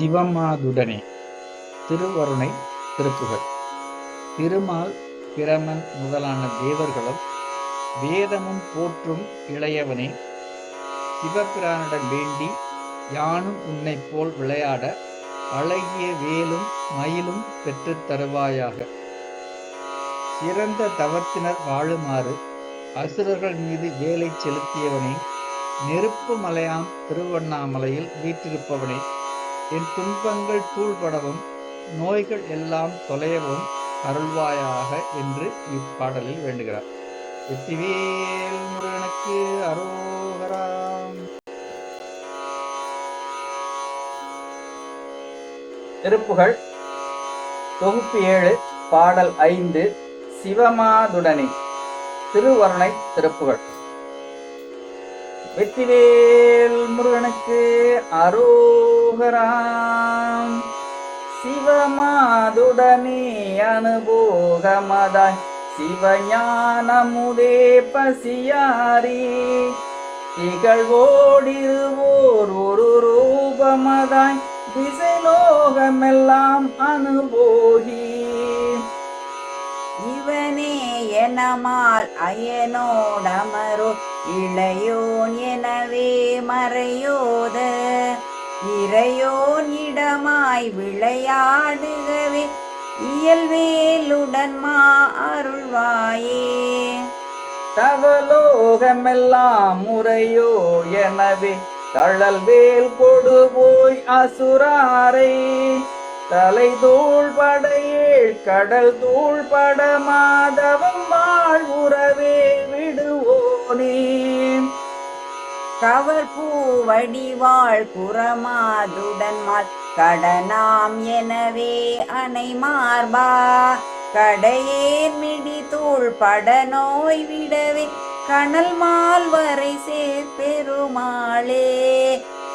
சிவமாதுடனே. திருவருணை திருப்புகழ் திருமால் பிரமன் முதலான தேவர்களும் வேதமும் போற்றும் இளையவனே சிவபிரானிடம் வேண்டி யானும் உன்னைப் போல் விளையாட அழகிய வேலும் மயிலும் பெற்றுத் தருவாயாக. சிறந்த தவத்தினர் வாழுமாறு அசுரர்கள் மீது வேலை செலுத்தியவனே நெருப்பு மலையாம் திருவண்ணாமலையில் வீற்றிருப்பவனே என் துன்பங்கள் தூள்படவும் நோய்கள் எல்லாம் தொலையவும் அருள்வாயாக என்று இப்பாடலில் வேண்டுகிறார். வெற்றிவேல் முருகனுக்கு அரோகராம் திருப்புகழ் தொகுப்பு ஏழு பாடல் ஐந்து சிவமாதுடனே. திருவருணை திருப்புகழ். வெற்றிவேல் முருகனுக்கு போகிறான் சிவமாதுடனே அனுபோகமதாய். சிவஞானமுதே பசியாரி. திகழ்வோடிருவோர் ஒரு ரூபமதாய். திசை திசைலோகமெல்லாம் அனுபோகி. இவனே எனமால் அயனோடமரோ. இளையோன் எனவே மறையோத. இறையோன் இடமாய் விளையாடுகவே இயல்வேலுடன் மா அருள்வாயே. தவலோகமெல்லாம் முறையோ எனவே தழல் வேல் கொடு போய் அசுராரை. தலை தூள் படையேள் கடல் தூள் பட மாதவம் வாழ்வுறவே விடுவோனே. கவர் வடிவாள் புறமாதுடன் மால் கடனாம் எனவே அணை மார்பா. கடையேர் மிடி தூள் பட நோய் விடவே கணல் மால் வரை சேர் பெருமாளே.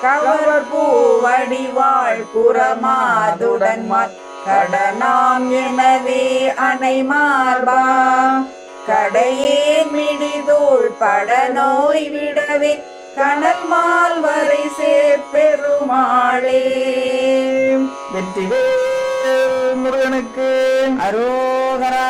கவர் பூவடிவாள் புறமாதுடன் மால் கடனாம் எனவே அணை மார்பா. கடையே மிடிதோள் பட நோய் விடவே கடல் மால் வரை சேர்பெருமாளே. வெற்றிவேல் முருகனுக்கு அரோகரா